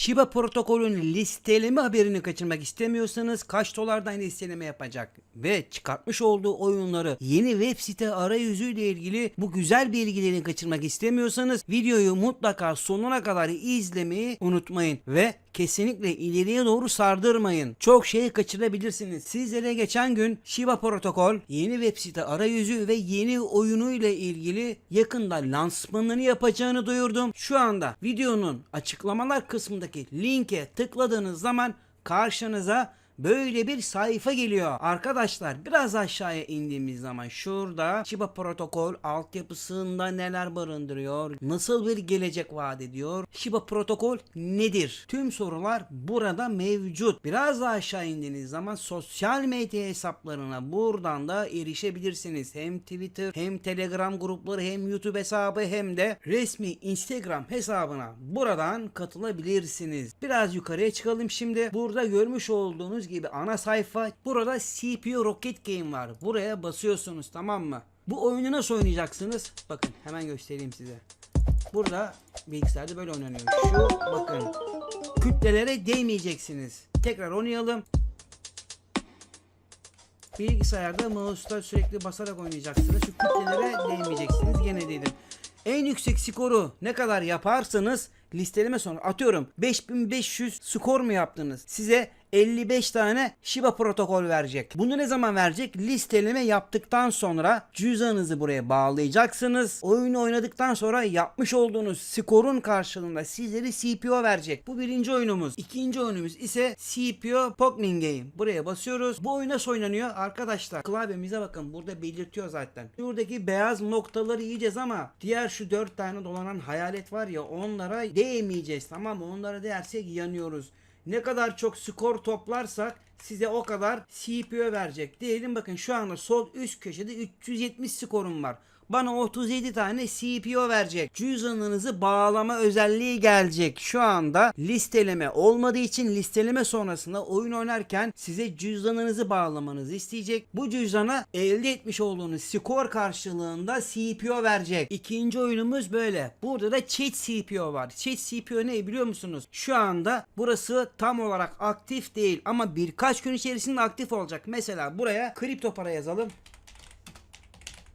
Shiba protokolünün listeleme haberini kaçırmak istemiyorsanız kaç dolardan listeleme yapacak ve çıkartmış olduğu oyunları yeni web site arayüzüyle ilgili bu güzel bilgilerini kaçırmak istemiyorsanız videoyu mutlaka sonuna kadar izlemeyi unutmayın ve kesinlikle ileriye doğru sardırmayın. Çok şey kaçırabilirsiniz. Sizlere geçen gün Shiba Protokol yeni web site arayüzü ve yeni oyunu ile ilgili yakında lansmanını yapacağını duyurdum. Şu anda videonun açıklamalar kısmındaki linke tıkladığınız zaman karşınıza Böyle bir sayfa geliyor. Arkadaşlar biraz aşağıya indiğimiz zaman şurada Shiba protokol altyapısında neler barındırıyor? Nasıl bir gelecek vaat ediyor? Shiba protokol nedir? Tüm sorular burada mevcut. Biraz daha aşağı indiğiniz zaman sosyal medya hesaplarına buradan da erişebilirsiniz. Hem Twitter hem Telegram grupları hem YouTube hesabı hem de resmi Instagram hesabına buradan katılabilirsiniz. Biraz yukarıya çıkalım şimdi. Burada görmüş olduğunuz gibi ana sayfa. Burada CPU Rocket Game var. Buraya basıyorsunuz tamam mı? Bu oyunu nasıl oynayacaksınız? Bakın hemen göstereyim size. Burada bilgisayarda böyle oynanıyor. Şu bakın. Kütlelere değmeyeceksiniz. Tekrar oynayalım. Bilgisayarda mouse'da sürekli basarak oynayacaksınız. Şu kütlelere değmeyeceksiniz. Gene dedim. En yüksek skoru ne kadar yaparsanız listeleme sonra atıyorum 5500 skor mu yaptınız? Size 55 tane Shiba protokol verecek. Bunu ne zaman verecek? Listeleme yaptıktan sonra cüzdanınızı buraya bağlayacaksınız. Oyunu oynadıktan sonra yapmış olduğunuz skorun karşılığında sizlere CPO verecek. Bu birinci oyunumuz. İkinci oyunumuz ise CPO Pokemon Game. Buraya basıyoruz. Bu oyun nasıl oynanıyor? Arkadaşlar klavyemize bakın. Burada belirtiyor zaten. Şuradaki beyaz noktaları yiyeceğiz ama diğer şu dört tane dolanan hayalet var ya onlara değmeyeceğiz tamam mı? Onlara değersek yanıyoruz. Ne kadar çok skor toplarsak size o kadar CPO verecek. Diyelim bakın şu anda sol üst köşede 370 skorum var. Bana 37 tane CPO verecek. Cüzdanınızı bağlama özelliği gelecek. Şu anda listeleme olmadığı için listeleme sonrasında oyun oynarken size cüzdanınızı bağlamanızı isteyecek. Bu cüzdana elde etmiş olduğunuz skor karşılığında CPO verecek. İkinci oyunumuz böyle. Burada da cheat CPO var. Cheat CPO ne biliyor musunuz? Şu anda burası tam olarak aktif değil ama birkaç gün içerisinde aktif olacak. Mesela buraya kripto para yazalım.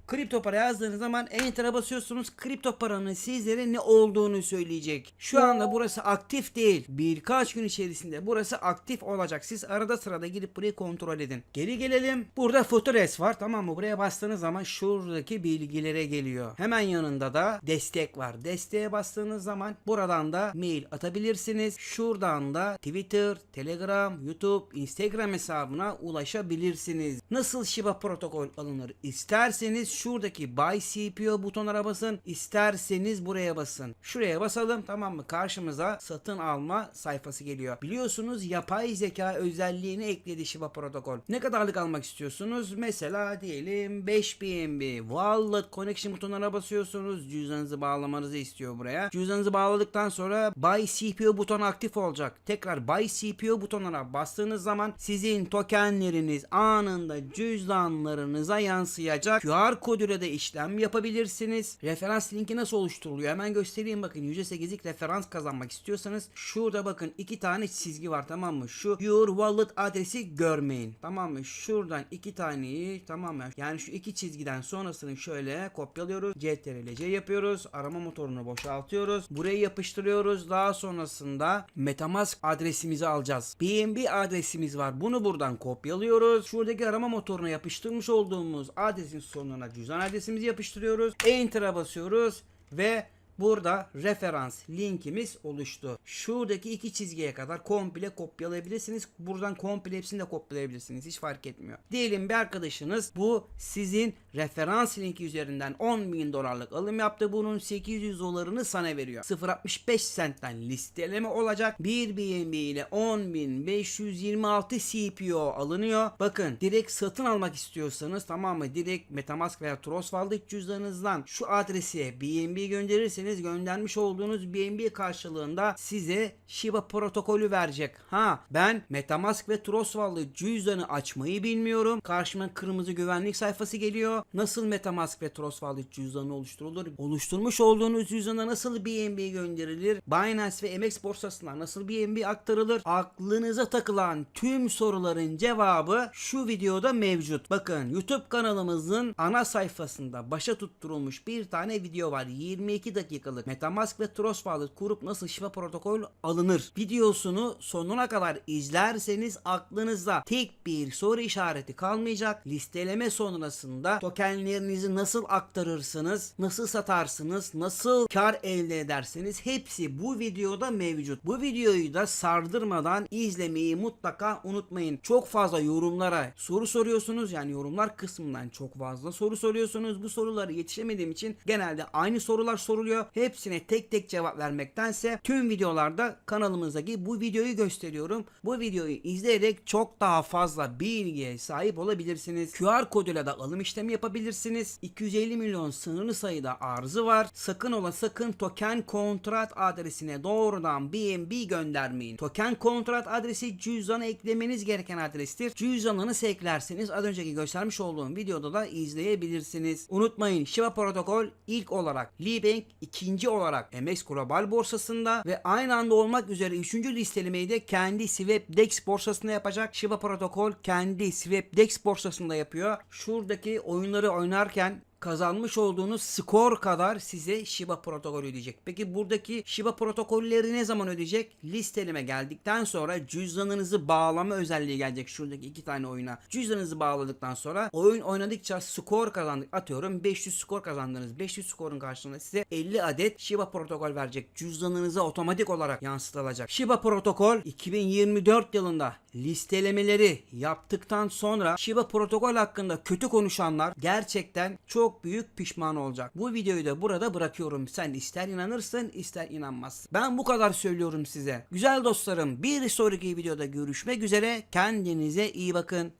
Kripto para yazdığınız zaman Enter'a basıyorsunuz. Kripto paranın sizlere ne olduğunu söyleyecek. Şu anda burası aktif değil. Birkaç gün içerisinde burası aktif olacak. Siz arada sırada gidip burayı kontrol edin. Geri gelelim. Burada Futures var tamam mı? Buraya bastığınız zaman şuradaki bilgilere geliyor. Hemen yanında da destek var. Desteğe bastığınız zaman buradan da mail atabilirsiniz. Şuradan da Twitter, Telegram, YouTube, Instagram hesabına ulaşabilirsiniz. Nasıl Shiba protokol alınır? İsterseniz şuradaki Buy CPO butonuna basın. İsterseniz buraya basın. Şuraya basalım tamam mı? Karşımıza satın alma sayfası geliyor. Biliyorsunuz yapay zeka özelliğini ekledi Shiba protokol. Ne kadarlık almak istiyorsunuz? Mesela diyelim 5 BNB. Wallet Connection butonuna basıyorsunuz. Cüzdanınızı bağlamanızı istiyor buraya. Cüzdanınızı bağladıktan sonra Buy CPO butonu aktif olacak. Tekrar Buy CPO butonuna bastığınız zaman sizin tokenleriniz anında cüzdanlarınıza yansıyacak. QR koduyla da işlem yapabilirsiniz. Referans linki nasıl oluşturuluyor? Hemen göstereyim bakın. %8'lik referans kazanmak istiyorsanız şurada bakın iki tane çizgi var tamam mı? Şu your wallet adresi görmeyin. Tamam mı? Şuradan iki taneyi tamam mı? Yani şu iki çizgiden sonrasını şöyle kopyalıyoruz. CTRL C yapıyoruz. Arama motorunu boşaltıyoruz. Burayı yapıştırıyoruz. Daha sonrasında Metamask adresimizi alacağız. BNB adresimiz var. Bunu buradan kopyalıyoruz. Şuradaki arama motoruna yapıştırmış olduğumuz adresin sonuna cüzdan adresimizi yapıştırıyoruz. Enter'a basıyoruz ve Burada referans linkimiz oluştu. Şuradaki iki çizgiye kadar komple kopyalayabilirsiniz. Buradan komple hepsini de kopyalayabilirsiniz. Hiç fark etmiyor. Diyelim bir arkadaşınız bu sizin referans linki üzerinden 10 bin dolarlık alım yaptı. Bunun 800 dolarını sana veriyor. 0.65 centten listeleme olacak. 1 BNB ile 10.526 CPO alınıyor. Bakın direkt satın almak istiyorsanız tamam mı? Direkt Metamask veya Trust Wallet cüzdanınızdan şu adrese BNB gönderirseniz isterseniz göndermiş olduğunuz BNB karşılığında size Shiba protokolü verecek. Ha ben Metamask ve Trustwallet cüzdanı açmayı bilmiyorum. Karşıma kırmızı güvenlik sayfası geliyor. Nasıl Metamask ve Trustwallet cüzdanı oluşturulur? Oluşturmuş olduğunuz cüzdana nasıl BNB gönderilir? Binance ve MX borsasına nasıl BNB aktarılır? Aklınıza takılan tüm soruların cevabı şu videoda mevcut. Bakın YouTube kanalımızın ana sayfasında başa tutturulmuş bir tane video var. 22 dakikalık Metamask ve Trust Wallet kurup nasıl şifre protokol alınır videosunu sonuna kadar izlerseniz aklınızda tek bir soru işareti kalmayacak. Listeleme sonrasında tokenlerinizi nasıl aktarırsınız, nasıl satarsınız, nasıl kar elde edersiniz hepsi bu videoda mevcut. Bu videoyu da sardırmadan izlemeyi mutlaka unutmayın. Çok fazla yorumlara soru soruyorsunuz. Yani yorumlar kısmından çok fazla soru soruyorsunuz. Bu soruları yetişemediğim için genelde aynı sorular soruluyor. Hepsine tek tek cevap vermektense tüm videolarda kanalımızdaki bu videoyu gösteriyorum. Bu videoyu izleyerek çok daha fazla bilgiye sahip olabilirsiniz. QR koduyla da alım işlemi yapabilirsiniz. 250 milyon sınırlı sayıda arzı var. Sakın ola sakın token kontrat adresine doğrudan BNB göndermeyin. Token kontrat adresi cüzdana eklemeniz gereken adrestir. Cüzdanınızı eklerseniz az önceki göstermiş olduğum videoda da izleyebilirsiniz. Unutmayın Shiba protokol ilk olarak Libank ikinci olarak MX Global borsasında ve aynı anda olmak üzere üçüncü listelemeyi de kendi Swapdex borsasında yapacak. Shiba protokol kendi Swapdex borsasında yapıyor. Şuradaki oyunları oynarken kazanmış olduğunuz skor kadar size Shiba protokolü ödeyecek. Peki buradaki Shiba protokolleri ne zaman ödeyecek? Listeleme geldikten sonra cüzdanınızı bağlama özelliği gelecek şuradaki iki tane oyuna. Cüzdanınızı bağladıktan sonra oyun oynadıkça skor kazandık. Atıyorum 500 skor kazandınız. 500 skorun karşılığında size 50 adet Shiba protokol verecek. Cüzdanınıza otomatik olarak yansıtılacak. Shiba protokol 2024 yılında listelemeleri yaptıktan sonra Shiba protokol hakkında kötü konuşanlar gerçekten çok büyük pişman olacak. Bu videoyu da burada bırakıyorum. Sen ister inanırsın ister inanmazsın. Ben bu kadar söylüyorum size. Güzel dostlarım bir sonraki videoda görüşmek üzere. Kendinize iyi bakın.